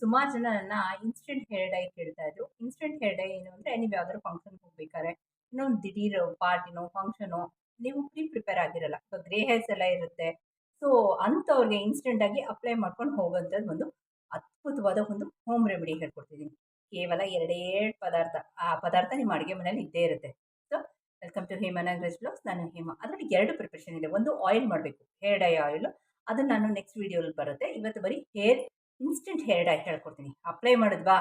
ಸುಮಾರು ಜನ ನನ್ನ ಇನ್ಸ್ಟೆಂಟ್ ಹೇರ್ ಡೈ ಕೇಳ್ತಾ ಇದ್ರು. ಇನ್ಸ್ಟೆಂಟ್ ಹೇರ್ ಡೈ ಏನು ಅಂದರೆ ನೀವು ಯಾವ್ದಾದ್ರು ಫಂಕ್ಷನ್ ಹೋಗ್ಬೇಕಾದ್ರೆ ಇನ್ನೊಂದು ದಿಢೀರ್ ಪಾರ್ಟಿನೋ ಫಂಕ್ಷನೋ ನೀವು ಪ್ರೀ ಪ್ರಿಪೇರ್ ಆಗಿರಲ್ಲ. ಸೊ ಗ್ರೇ ಹೇರ್ಸ್ ಎಲ್ಲ ಇರುತ್ತೆ. ಸೊ ಅಂಥವ್ರಿಗೆ ಇನ್ಸ್ಟೆಂಟಾಗಿ ಅಪ್ಲೈ ಮಾಡ್ಕೊಂಡು ಹೋಗೋಂಥದ್ದು ಒಂದು ಅದ್ಭುತವಾದ ಒಂದು ಹೋಮ್ ರೆಮಿಡಿ ಹೇಳ್ಕೊಡ್ತಿದ್ದೀನಿ ಕೇವಲ ಎರಡೇ ಪದಾರ್ಥ. ಆ ಪದಾರ್ಥ ನಿಮ್ಮ ಅಡುಗೆ ಮನೇಲಿ ಇದ್ದೇ ಇರುತ್ತೆ. So welcome to Hemanagraj blogs ನಾನು ಹೇಮ. ಅದರಲ್ಲಿ ಎರಡು ಪ್ರಿಪ್ರೇಷನ್ ಇದೆ. ಒಂದು ಆಯಿಲ್ ಮಾಡಬೇಕು. ಹೇರ್ ಡೈ ಆಯಿಲ್ ಅದನ್ನು ನಾನು ನೆಕ್ಸ್ಟ್ ವೀಡಿಯೋಲಿ ಬರುತ್ತೆ. ಇವತ್ತು ಬರೀ ಹೇರ್ ಇನ್ಸ್ಟೆಂಟ್ ಹೇರ್ ಡೈ ಹೇಳ್ಕೊಡ್ತೀನಿ. ಅಪ್ಲೈ ಮಾಡಿದ್ವಾ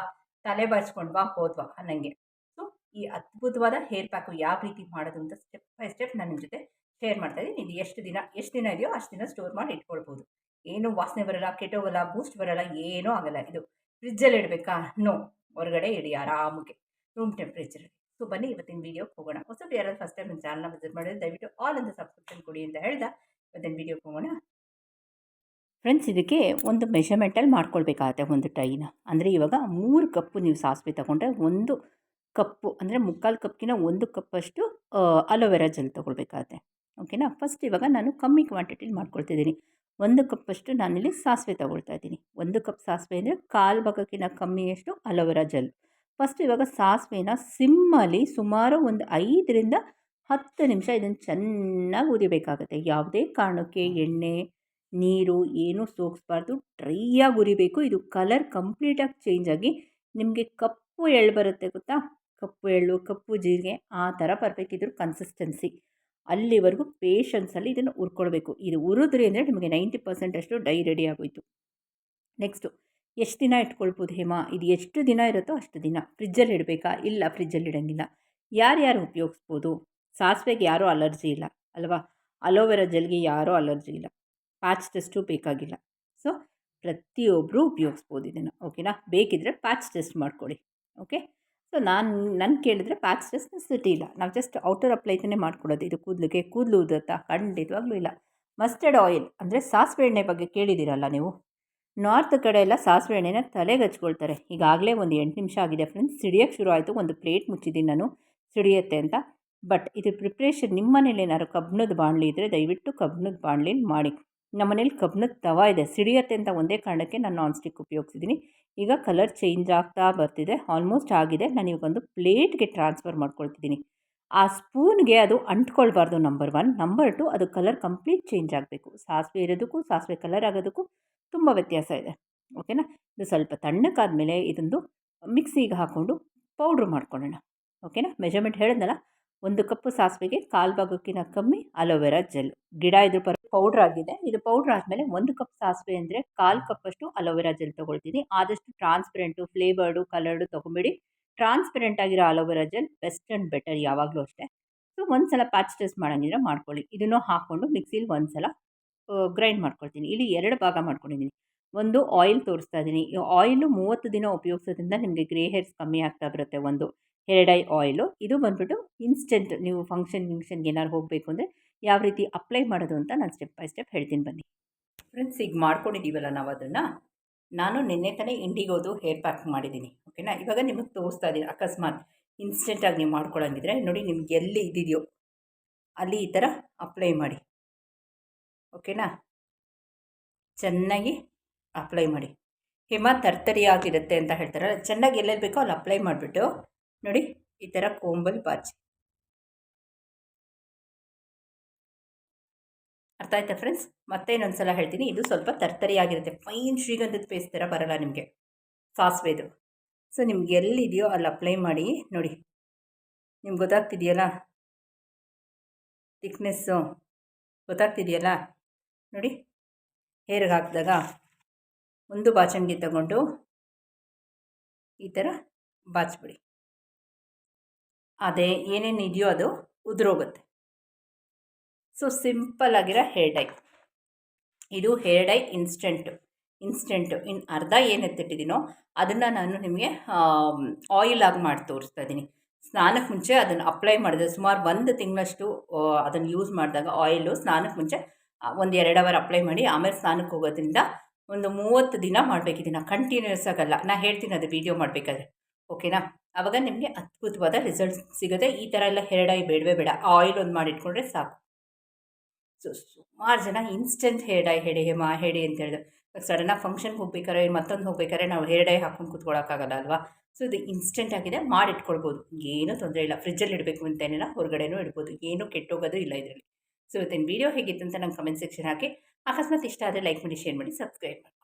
ತಲೆ ಬಾಚ್ಕೊಂಡ್ವಾ ಹೋದ್ವಾ ಅನ್ನಂಗೆ. ಸೊ ಈ ಅದ್ಭುತವಾದ ಹೇರ್ ಪ್ಯಾಕು ಯಾವ ರೀತಿ ಮಾಡೋದು ಅಂತ ಸ್ಟೆಪ್ ಬೈ ಸ್ಟೆಪ್ ನಾನು ನಿಮ್ಮ ಜೊತೆ ಶೇರ್ ಮಾಡ್ತಾ ಇದ್ದೀನಿ. ಇದು ಎಷ್ಟು ದಿನ ಎಷ್ಟು ದಿನ ಇದೆಯೋ ಅಷ್ಟು ದಿನ ಸ್ಟೋರ್ ಮಾಡಿ ಇಟ್ಕೊಳ್ಬೋದು. ಏನು ವಾಸನೆ ಬರಲ್ಲ ಕೆಟ್ಟೋಗಲ್ಲ ಬೂಸ್ಟ್ ಬರಲ್ಲ, ಏನೂ ಆಗಲ್ಲ ಇದು. ಫ್ರಿಜ್ಜಲ್ಲಿ ಇಡಬೇಕಾ? ನೋ ಹೊರಗಡೆ ಇಡಿ ಆರಾಮಕ್ಕೆ ರೂಮ್ ಟೆಂಪ್ರೇಚರ್ ಸೊ ಬನ್ನಿ ಇವತ್ತಿನ ವೀಡಿಯೋಗೆ ಹೋಗೋಣ. ಹೊಸಬ್ರು ಯಾರಾದ್ರು ಫಸ್ಟ್ ಟೈಮ್ ನನ್ನ ಚಾನಲ್ನ ವಿಸಿಟ್ ಮಾಡಿದ್ರೆ ದಯವಿಟ್ಟು ಆಲ್ ಅಂತ ಸಬ್ಸ್ಕ್ರಿಪ್ಷನ್ ಕೊಡಿ ಅಂತ ಹೇಳ್ದ. ಇವತ್ತಿನ ವೀಡಿಯೋಗೆ ಹೋಗೋಣ. ಫ್ರೆಂಡ್ಸ್ ಇದಕ್ಕೆ ಒಂದು ಮೆಷರ್ಮೆಂಟಲ್ಲಿ ಮಾಡ್ಕೊಳ್ಬೇಕಾಗತ್ತೆ ಒಂದು ಟೈನ. ಅಂದರೆ ಇವಾಗ ಮೂರು ಕಪ್ಪು ನೀವು ಸಾಸಿವೆ ತಗೊಂಡ್ರೆ ಒಂದು ಕಪ್ಪು, ಅಂದರೆ ಮುಕ್ಕಾಲು ಕಪ್ಗಿನ ಒಂದು ಕಪ್ಪಷ್ಟು ಅಲೋವೆರಾ ಜೆಲ್ ತೊಗೊಳ್ಬೇಕಾಗತ್ತೆ. ಓಕೆನಾ ಫಸ್ಟ್ ಇವಾಗ ನಾನು ಕಮ್ಮಿ ಕ್ವಾಂಟಿಟಿಲಿ ಮಾಡ್ಕೊಳ್ತಿದ್ದೀನಿ ಒಂದು ಕಪ್ಪಷ್ಟು ನಾನಿಲ್ಲಿ ಸಾಸಿವೆ ತೊಗೊಳ್ತಾ ಇದ್ದೀನಿ. ಒಂದು ಕಪ್ ಸಾಸಿವೆ ಅಂದರೆ ಕಾಲು ಭಾಗಕ್ಕಿಂತ ಕಮ್ಮಿಯಷ್ಟು ಅಲೋವೆರಾ ಜೆಲ್ ಫಸ್ಟ್ ಇವಾಗ ಸಾಸಿವೆನ ಸಿಮ್ಮಲ್ಲಿ ಸುಮಾರು ಒಂದು ಐದರಿಂದ ಹತ್ತು ನಿಮಿಷ ಇದನ್ನು ಚೆನ್ನಾಗಿ ಉರಿಬೇಕಾಗುತ್ತೆ. ಯಾವುದೇ ಕಾರಣಕ್ಕೆ ಎಣ್ಣೆ ನೀರು ಏನೂ ಸೋಗಿಸ್ಬಾರ್ದು ಡ್ರೈಯಾಗಿ ಉರಿಬೇಕು. ಇದು ಕಲರ್ ಕಂಪ್ಲೀಟಾಗಿ ಚೇಂಜ್ ಆಗಿ ನಿಮಗೆ ಕಪ್ಪು ಎಳ್ಳು ಬರುತ್ತೆ ಗೊತ್ತಾ? ಕಪ್ಪು ಎಳ್ಳು, ಕಪ್ಪು ಜೀರಿಗೆ, ಆ ಥರ ಬರಬೇಕು ಇದ್ರ ಕನ್ಸಿಸ್ಟೆನ್ಸಿ ಅಲ್ಲಿವರೆಗೂ ಪೇಷನ್ಸಲ್ಲಿ ಇದನ್ನು ಉರ್ಕೊಳ್ಬೇಕು ಇದು ಉರಿದ್ರಿ ಅಂದರೆ ನಿಮಗೆ ನೈಂಟಿ ಪರ್ಸೆಂಟಷ್ಟು ಡೈ ರೆಡಿ ಆಗೋಯಿತು. ನೆಕ್ಸ್ಟು ಎಷ್ಟು ದಿನ ಇಟ್ಕೊಳ್ಬೋದು ಹೇಮ? ಇದು ಎಷ್ಟು ದಿನ ಇರುತ್ತೋ ಅಷ್ಟು ದಿನ. ಫ್ರಿಜ್ಜಲ್ಲಿ ಇಡಬೇಕಾ? ಇಲ್ಲ, ಫ್ರಿಜ್ಜಲ್ಲಿ ಇಡೋಂಗಿಲ್ಲ. ಯಾರ್ಯಾರು ಉಪಯೋಗಿಸ್ಬೋದು? ಸಾಸಿವೆಗೆ ಯಾರೂ ಅಲರ್ಜಿ ಇಲ್ಲ, ಅಲ್ವಾ? ಅಲೋವೆರಾ ಜೆಲ್ಗೆ ಯಾರೂ ಅಲರ್ಜಿ ಇಲ್ಲ. ಪ್ಯಾಚ್ ಟೆಸ್ಟು ಬೇಕಾಗಿಲ್ಲ. ಸೊ ಪ್ರತಿಯೊಬ್ಬರು ಉಪಯೋಗಿಸ್ಬೋದು ಇದನ್ನು ಓಕೆನಾ ಬೇಕಿದ್ದರೆ ಪ್ಯಾಚ್ ಟೆಸ್ಟ್ ಮಾಡ್ಕೊಳ್ಳಿ ಓಕೆ ಸೊ ನಾನು ನನ್ನ ಕೇಳಿದ್ರೆ ಪ್ಯಾಚ್ ಟೆಸ್ಟ್ ನೆಸಿಟಿ ಇಲ್ಲ. ನಾವು ಜಸ್ಟ್ ಔಟರ್ ಅಪ್ಲೈತನೇ ಮಾಡ್ಕೊಡೋದು ಇದು ಕೂದಲಿಗೆ, ಕೂದಲು ಉದುರುತ್ತಾ? ಖಂಡಿತವಾಗ್ಲೂ ಇಲ್ಲ. ಮಸ್ಟರ್ಡ್ ಆಯಿಲ್ ಅಂದರೆ ಸಾಸಿವೆ ಎಣ್ಣೆ ಬಗ್ಗೆ ಕೇಳಿದ್ದೀರಲ್ಲ ನೀವು? ನಾರ್ತ್ ಕಡೆ ಎಲ್ಲ ಸಾಸಿವೆ ಎಣ್ಣೆನ ತಲೆಗೆ ಹಚ್ಕೊಳ್ತಾರೆ. ಈಗಾಗಲೇ ಒಂದು ಎಂಟು ನಿಮಿಷ ಆಗಿದೆ ಫ್ರೆಂಡ್ಸ್ ಸಿಡಿಯೋಕ್ಕೆ ಶುರು ಆಯಿತು. ಒಂದು ಪ್ಲೇಟ್ ಮುಚ್ಚಿದ್ದೀನಿ ನಾನು. ಸಿಡಿಯುತ್ತೆ ಅಂತ. ಬಟ್ ಇದು ಪ್ರಿಪ್ರೇಷನ್ ನಿಮ್ಮ ಮನೇಲಿ ಏನಾದ್ರು ಕಬ್ಬಿಣದ ಬಾಣಲಿ ಇದ್ದರೆ ದಯವಿಟ್ಟು ಕಬ್ಬಿಣದ ಬಾಣಲಿನ ಮಾಡಿ. ನಮ್ಮ ಮನೇಲಿ ಕಬ್ಬಿಣದ ತವ ಇದೆ. ಸಿಡಿಯತ್ತೆ ಅಂತ ಒಂದೇ ಕಾರಣಕ್ಕೆ ನಾನು ನಾನ್ ಸ್ಟಿಕ್ ಉಪಯೋಗಿಸಿದ್ದೀನಿ ಈಗ ಕಲರ್ ಚೇಂಜ್ ಆಗ್ತಾ ಬರ್ತಿದೆ. ಆಲ್ಮೋಸ್ಟ್ ಆಗಿದೆ. ನಾನು ಇವಾಗೊಂದು ಪ್ಲೇಟ್ಗೆ ಟ್ರಾನ್ಸ್ಫರ್ ಮಾಡ್ಕೊಳ್ತಿದ್ದೀನಿ ಆ ಸ್ಪೂನ್ಗೆ ಅದು ಅಂಟ್ಕೊಳ್ಬಾರ್ದು ನಂಬರ್ ಒನ್ ನಂಬರ್ ಟು ಅದು ಕಲರ್ ಕಂಪ್ಲೀಟ್ ಚೇಂಜ್ ಆಗಬೇಕು. ಸಾಸಿವೆ ಇರೋದಕ್ಕೂ, ಸಾಸಿವೆ ಕಲರ್ ಆಗೋದಕ್ಕೂ ತುಂಬ ವ್ಯತ್ಯಾಸ ಇದೆ. ಓಕೆನಾ ಇದು ಸ್ವಲ್ಪ ತಣ್ಣಕ್ಕಾದಮೇಲೆ ಇದೊಂದು ಮಿಕ್ಸಿಗೆ ಹಾಕ್ಕೊಂಡು ಪೌಡ್ರ್ ಮಾಡ್ಕೊಳ್ಳೋಣ. ಓಕೆನಾ ಮೆಜರ್ಮೆಂಟ್ ಹೇಳಿದ್ನಲ್ಲ? ಒಂದು ಕಪ್ಪು ಸಾಸಿವೆಗೆ ಕಾಲು ಭಾಗಕ್ಕಿಂತ ಕಮ್ಮಿ ಅಲೋವೆರಾ ಜೆಲ್ ಗಿಡ ಇದ್ರ ಪೌಡ್ರ್ ಆಗಿದೆ. ಇದು ಪೌಡ್ರ್ ಆದಮೇಲೆ ಒಂದು ಕಪ್ ಸಾಸಿವೆ ಅಂದರೆ ಕಾಲು ಕಪ್ಪಷ್ಟು ಅಲೋವೆರಾ ಜೆಲ್ ತೊಗೊಳ್ತೀನಿ. ಆದಷ್ಟು ಟ್ರಾನ್ಸ್ಪರೆಂಟು ಫ್ಲೇವರ್ಡು ಕಲರ್ಡು ತೊಗೊಂಬಿಡಿ. ಟ್ರಾನ್ಸ್ಪರೆಂಟ್ ಆಗಿರೋ aloe vera gel best and better ಯಾವಾಗಲೂ ಅಷ್ಟೇ. ಸೊ ಒಂದು ಸಲ ಪ್ಯಾಚ್ ಟೆಸ್ಟ್ ಮಾಡೋಂಗಿದ್ರೆ ಮಾಡ್ಕೊಳ್ಳಿ. ಇದನ್ನು ಹಾಕ್ಕೊಂಡು ಮಿಕ್ಸಿಲಿ ಒಂದು ಸಲ ಗ್ರೈಂಡ್ ಮಾಡ್ಕೊಳ್ತೀನಿ. ಇಲ್ಲಿ ಎರಡು ಭಾಗ ಮಾಡ್ಕೊಂಡಿದ್ದೀನಿ ಒಂದು ಆಯಿಲ್ ತೋರಿಸ್ತಾ ಇದ್ದೀನಿ. ಈ ಆಯಿಲು ಮೂವತ್ತು ದಿನ ಉಪಯೋಗಿಸೋದ್ರಿಂದ ನಿಮಗೆ ಗ್ರೇ ಹೇರ್ಸ್ ಕಮ್ಮಿ ಆಗ್ತಾ ಬರುತ್ತೆ ಒಂದು ಹೇರ್ ಐ ಆಯಿಲು ಇದು ಬಂದ್ಬಿಟ್ಟು ಇನ್ಸ್ಟೆಂಟ್ ನೀವು ಫಂಕ್ಷನ್ ಗಿಂಕ್ಷನ್ಗೆ ಏನಾದ್ರು ಹೋಗಬೇಕು ಅಂದರೆ ಯಾವ ರೀತಿ ಅಪ್ಲೈ ಮಾಡೋದು ಅಂತ ನಾನು ಸ್ಟೆಪ್ ಬೈ ಸ್ಟೆಪ್ ಹೇಳ್ತೀನಿ ಬನ್ನಿ. ಫ್ರೆಂಡ್ಸ್ ಈಗ ಮಾಡ್ಕೊಂಡಿದ್ದೀವಲ್ಲ ನಾವು ಅದನ್ನು? ನಾನು ನಿನ್ನೆ ತಾನೇ ಇಂಡಿಗೋದು ಹೇರ್ ಪ್ಯಾಕ್ ಮಾಡಿದ್ದೀನಿ ಓಕೆನಾ ಇವಾಗ ನಿಮಗೆ ತೋರಿಸ್ತಾ ಇದ್ದೀನಿ. ಅಕಸ್ಮಾತ್ ಇನ್ಸ್ಟೆಂಟಾಗಿ ನೀವು ಮಾಡ್ಕೊಳ್ಳೋಂಗಿದ್ರೆ ನೋಡಿ ನಿಮ್ಗೆ ಎಲ್ಲಿ ಇದ್ದಿದೆಯೋ ಅಲ್ಲಿ ಈ ಥರ ಅಪ್ಲೈ ಮಾಡಿ ಓಕೆನಾ ಚೆನ್ನಾಗಿ ಅಪ್ಲೈ ಮಾಡಿ. ಹಿಮ ತರ್ತರಿಯಾಗಿರುತ್ತೆ ಅಂತ ಹೇಳ್ತಾರೆ. ಚೆನ್ನಾಗಿ ಎಲ್ಲೆಲ್ಲಿ ಬೇಕೋ ಅಲ್ಲಿ ಅಪ್ಲೈ ಮಾಡಿಬಿಟ್ಟು ನೋಡಿ ಈ ಥರ ಕೋಂಬಲ್ ಬಾಚಿ ಅರ್ಥ ಆಯ್ತಾ ಫ್ರೆಂಡ್ಸ್ ಮತ್ತೆ ಇನ್ನೊಂದು ಸಲ ಹೇಳ್ತೀನಿ. ಇದು ಸ್ವಲ್ಪ ತರ್ತರಿಯಾಗಿರುತ್ತೆ ಫೈನ್ ಶ್ರೀಗಂಧದ ಪೇಸ್ಟ್ ಥರ ಬರಲ್ಲ ನಿಮಗೆ. ಸಾಸಿವೆದು ಸೊ ನಿಮ್ಗೆ ಎಲ್ಲಿದೆಯೋ ಅಲ್ಲಿ ಅಪ್ಲೈ ಮಾಡಿ ನೋಡಿ. ನಿಮ್ಗೆ ಗೊತ್ತಾಗ್ತಿದೆಯಲ್ಲ? ಥಿಕ್ನೆಸ್ಸು ಗೊತ್ತಾಗ್ತಿದೆಯಲ್ಲ? ನೋಡಿ. ಹೇರ್ಗೆ ಹಾಕಿದಾಗ ಒಂದು ಬಾಚಣಿಗೆ ತಗೊಂಡು ಈ ಥರ ಬಾಚಿಬಿಡಿ. ಅದೇ ಏನೇನು ಇದೆಯೋ ಅದು ಉದುರೋಗುತ್ತೆ. ಸೊ, ಸಿಂಪಲ್ ಆಗಿರೋ ಹೇರ್ ಡೈ. ಇದು ಹೇರ್ ಡೈ ಇನ್ಸ್ಟೆಂಟು. ಇನ್ಸ್ಟೆಂಟು ಇನ್ನು ಅರ್ಧ ಏನು ಎತ್ತಿಟ್ಟಿದ್ದೀನೋ ಅದನ್ನು ನಾನು ನಿಮಗೆ ಆಯಿಲ್ ಆಗಿ ಮಾಡಿ ತೋರಿಸ್ತಾ ಇದ್ದೀನಿ. ಸ್ನಾನಕ್ಕೆ ಮುಂಚೆ ಅದನ್ನು ಅಪ್ಲೈ ಮಾಡಿದೆ. ಸುಮಾರು ಒಂದು ತಿಂಗಳಷ್ಟು ಅದನ್ನು ಯೂಸ್ ಮಾಡಿದಾಗ ಆಯಿಲು ಸ್ನಾನಕ್ಕೆ ಮುಂಚೆ ಒಂದು ಎರಡು ಅವರ್ ಅಪ್ಲೈ ಮಾಡಿ ಆಮೇಲೆ ಸ್ನಾನಕ್ಕೆ ಹೋಗೋದ್ರಿಂದ ಒಂದು ಮೂವತ್ತು ದಿನ ಮಾಡಬೇಕು. ಕಂಟಿನ್ಯೂಸ್ ಆಗಲ್ಲ. ನಾನು ಹೇಳ್ತೀನಿ ಅದು ವೀಡಿಯೋ ಮಾಡಬೇಕಾದ್ರೆ. ಓಕೆನಾ ಆವಾಗ ನಿಮಗೆ ಅದ್ಭುತವಾದ ರಿಸಲ್ಟ್ ಸಿಗುತ್ತೆ. ಈ ಥರ ಎಲ್ಲ ಹೇರ್ಡೈ ಬೇಡವೇ ಬೇಡ. ಆಯಿಲ್ ಒಂದು ಮಾಡಿಟ್ಕೊಂಡ್ರೆ ಸಾಕು. ಸೊ ಸುಮಾರು ಜನ ಇನ್ಸ್ಟೆಂಟ್ ಹೇರ್ ಡೈ ಹೇಳಿ ಮಾ ಹೇಳಿ ಅಂತ ಹೇಳಿದ್ರು. ಸಡನ್ನಾಗಿ ಫಂಕ್ಷನ್ಗೆ ಹೋಗ್ಬೇಕಾದ್ರೆ ಮತ್ತೊಂದು ಹೋಗ್ಬೇಕಾದ್ರೆ ನಾವು ಹೇರ್ ಹಾಕೊಂಡು ಕೂತ್ಕೊಳ್ಳೋಕ್ಕಾಗಲ್ಲ ಅಲ್ವಾ? ಸೊ ಇದು ಇನ್ಸ್ಟೆಂಟ್ ಆಗಿದೆ. ಮಾಡಿಟ್ಕೊಳ್ಬೋದು. ಏನೂ ತೊಂದರೆ ಇಲ್ಲ. ಫ್ರಿಜ್ಜಲ್ಲಿ ಇಡಬೇಕು ಅಂತೇನಿಲ್ಲ ಹೊರಗಡೆನೂ ಇಡ್ಬೋದು. ಏನೂ ಕೆಟ್ಟೋಗೋದು ಇಲ್ಲ ಇದರಲ್ಲಿ. ಸೊ ಇವತ್ತಿನ ವೀಡಿಯೋ ಹೇಗಿತ್ತು ಅಂತ ನಂಗೆ ಕಮೆಂಟ್ ಸೆಕ್ಷನ್ ಹಾಕಿ. ಅಕಸ್ಮಾತ್ ಇಷ್ಟ ಆದರೆ ಲೈಕ್ ಮಾಡಿ ಶೇರ್ ಮಾಡಿ ಸಬ್ಸ್ಕ್ರೈಬ್ ಮಾಡಿ.